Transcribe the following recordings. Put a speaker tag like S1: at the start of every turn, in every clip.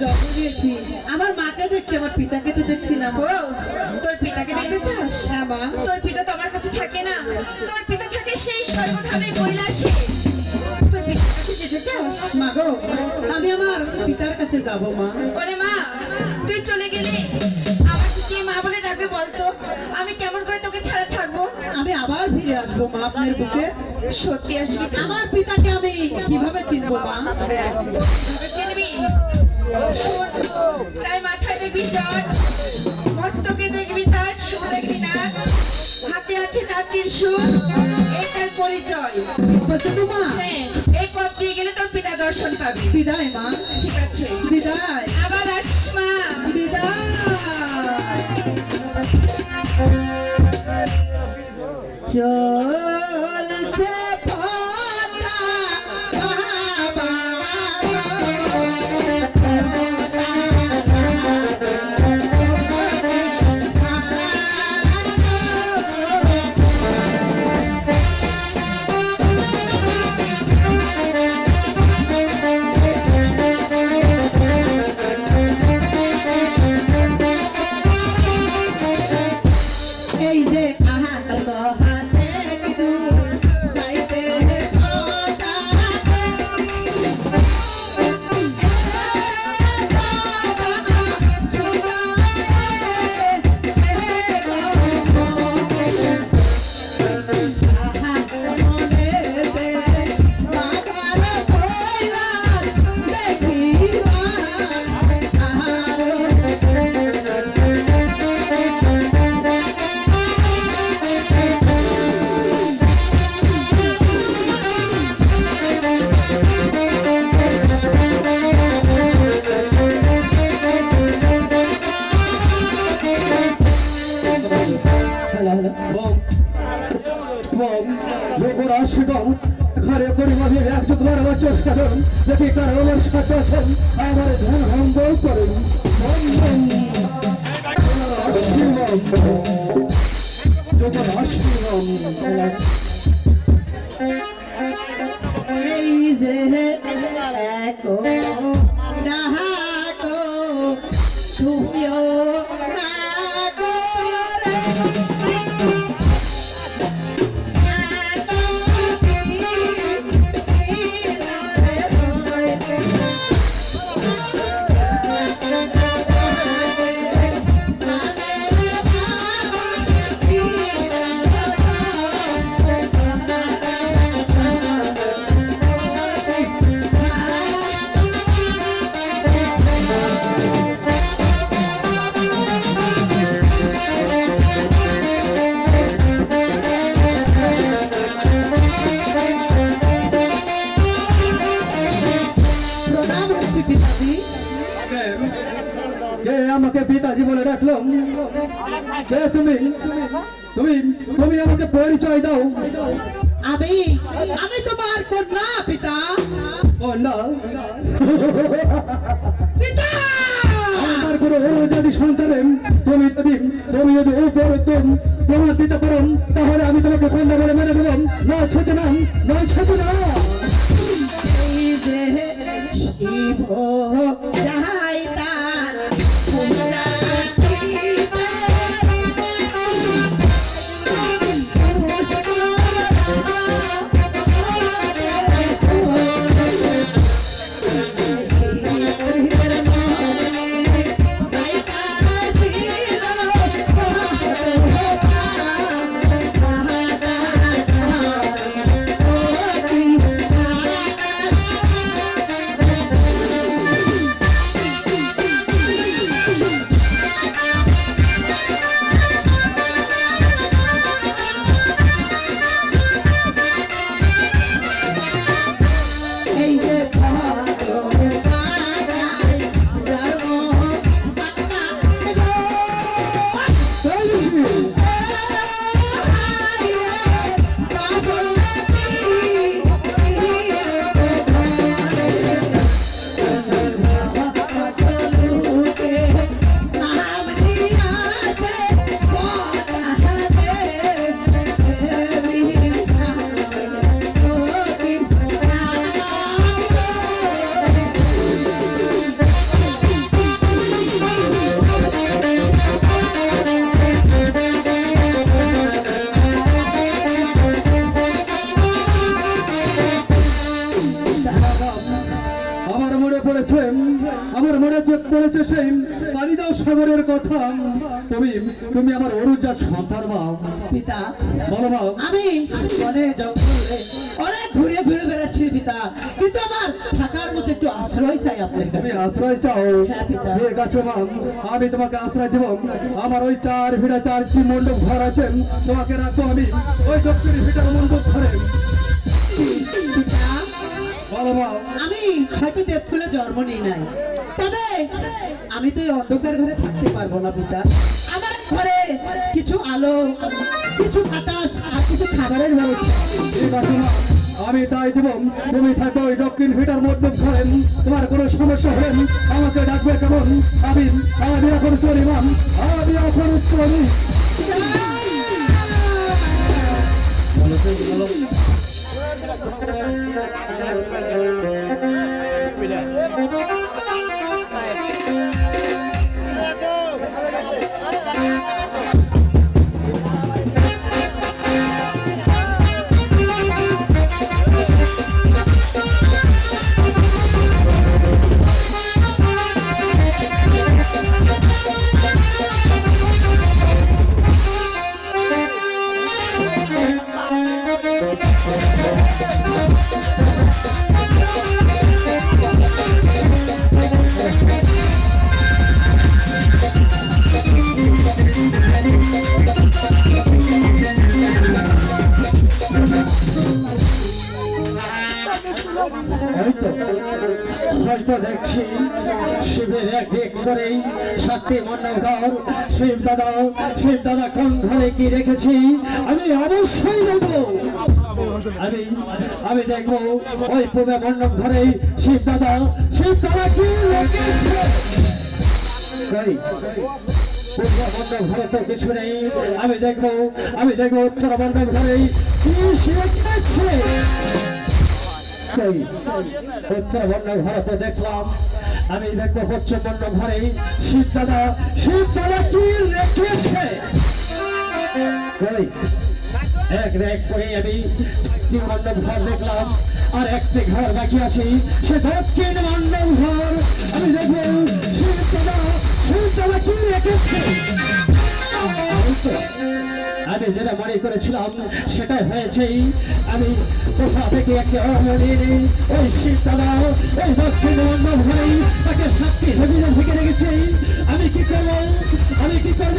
S1: জন্ম দিয়েছি আমার মাকে দেখছি আমার পিতাকে তো দেখছি না
S2: ও তোর পিতাকে দেখতে চাস?
S1: হ্যাঁ মা।
S2: তোর পিতা তো আমার কাছে থাকে না। তোর পিতা থাকে সেই স্বর্গধামে কৈলাসে। তোর পিতার কাছে যেতে চাস?
S1: মা গো আমি আমার পিতার কাছে যাব মা।
S2: ওরে মা তুই চলে গেলে। আমাকে কে মা বলে ডাকবে বলতো? আমি কেমন করে তোকে ছাড়া থাকব?
S1: আমি আবার ফিরে আসব মা আপনার বুকে।
S2: সত্যি আসবি?
S1: আমার পিতাকে আমি কীভাবে চিনবো মা?
S2: তাই মাথায় হাতে আছে তার এই পথ দিয়ে গেলে তোর পিতা দর্শন পাবি
S1: বিদায় মা
S2: ঠিক আছে
S1: বিদায়
S2: আবার আসিস মা
S1: বিদায়
S3: লোকরা শিবম, ঘরে পরিমাণে একযোগবার আমার চেষ্টা করুন যদি কারও আমার সাথে আছেন, আমার ধ্যান ভঙ্গ করেন। বম বম শিবম আমাকে পিতাজি বলে ডাকলো। তুমি তুমি তুমি আমাকে পরিচয় দাও।
S1: আমি আমি তোমার কন্যা পিতা।
S3: ও না
S1: পিতা!
S3: আমার গুরু যদি সন্তানেন তুমি যদি তুমি যদি উপর তুম তোমার দিতে পারো তাহলে আমি তোমাকে কন্যা বলে মেনে দেব নয় ছোট নাম নয় ছোট না। পড়েছে আমার মনে চোখ পড়েছে সেই কালিদাও সাগরের কথা। তুমি তুমি আমার অরুজার সন্তান মা।
S1: পিতা
S3: বলো মা।
S1: আমি অনেক জঙ্গলে অনেক ঘুরে ঘুরে বেড়াচ্ছি পিতা। কিন্তু আমার থাকার মতো একটু আশ্রয় চাই আপনার
S3: তুমি
S1: কাছে
S3: আশ্রয় চাও?
S1: হ্যাঁ,
S3: ঠিক আছে মা। আমি তোমাকে আশ্রয় দেব। আমার ওই চার ভিড়া চার কি মণ্ডপ ঘর আছে? তোমাকে রাখো আমি। ওই দক্ষিণ ভিটার মণ্ডপ ঘরে।
S1: আমি হয়তো দেবকুলে জন্ম নিই নাই। তবে আমি তো এই অন্ধকার ঘরে থাকতে পারব না পিতা। আমার ঘরে কিছু আলো কিছু বাতাস আর কিছু খাবারের ব্যবস্থা।
S3: ঠিক আছে মা আমি তাই দেব। তুমি থাকো ওই দক্ষিণ ভিটার মধ্যে ঘরে। তোমার কোনো সমস্যা হলেন আমাকে ডাকবে কেমন? আমি আমি এখন চলি মা। আমি এখন চলি।
S4: হয়তো করেই সাতটি শিব দাদা শিব দাদা কোন ঘরে কি রেখেছি? আমি অবশ্যই দেখব। আমি আমি দেখব ওই পূর্বে মণ্ডপ ঘরে শিব দাদা। শিব দাদা কি রেখেছে? তো কিছু নেই। আমি দেখব আমি দেখব উত্তর মণ্ডপ ঘরে উত্তর বর্ণ ঘরে দেখলাম আমি দেখব হচ্ছে বন্ধ ঘরে। শিব দাদা শিব দাদা কি রেখেছে? এক এক করে আমি মণ্ডপ ঘর দেখলাম, আর একটি ঘর বাকি আছে, সে দক্ষিণ ঘর। আমি দেখব শিব দাদা শিব দাদা কি রেখেছে? আমি যেটা মনে করেছিলাম সেটাই হয়েছে। আমি কোথা থেকে একটি অমলিনী ওই শীতলা ওই দক্ষিণ মণ্ডপ ভাই তাকে সাতটি জমিনে থেকে রেখেছি। আমি কি করব? আমি কি করব?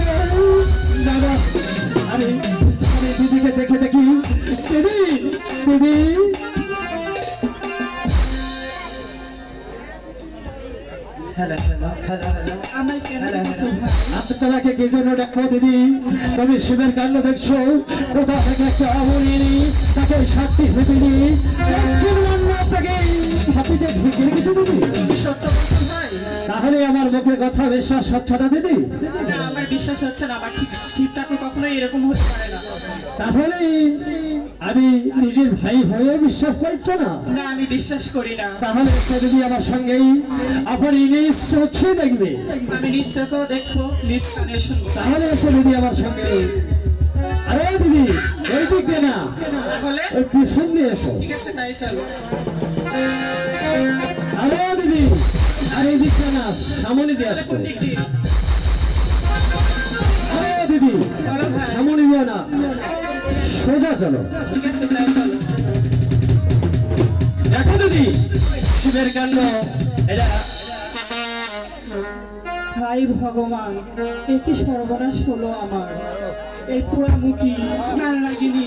S4: না, আমি আমি দিদিকে দেখে দেখি। দিদি দিদি।
S1: হ্যালো হ্যালো হ্যালো হ্যালো আমার কেন কিছু
S4: আপনি তোমাকে কি জন্য ডাকবো দিদি? তুমি শিবের কাণ্ড দেখছ? কোথা থেকে একটা অমলিনী তাকে সাতটি জমিনে আপনাকে হাতিতে ঢুকে রেখেছে দিদি? তাহলে আমার মুখে কথা বিশ্বাস হচ্ছে না দিদি?
S5: না আমার বিশ্বাস হচ্ছে না আমার ঠিক ঠাকুর কখনোই এরকম হতে পারে না।
S4: তাহলে আমি নিজের ভাই হয়ে বিশ্বাস করছ না?
S5: না আমি বিশ্বাস করি না।
S4: তাহলে সে যদি আমার সঙ্গেই আপনি নিজ চোখে দেখবে?
S5: আমি নিজ চোখেও দেখব নিজ কানে শুনব।
S4: তাহলে সে দিদি আমার সঙ্গে আরে দিদি এই দিক দিয়ে না।
S5: তাহলে?
S4: ওই পিছন দিয়ে এসো।
S5: ঠিক আছে তাই চলো।
S4: আরে দিদি আরে এই দিক দিয়ে না সামনে দিয়ে আসো। চলো। দেখো দিদি শিবের কাণ্ড। এটা
S5: হাই ভগবান এ কি সর্বনাশ হলো আমার। এই পুরা মুখী ভালো লাগেনি।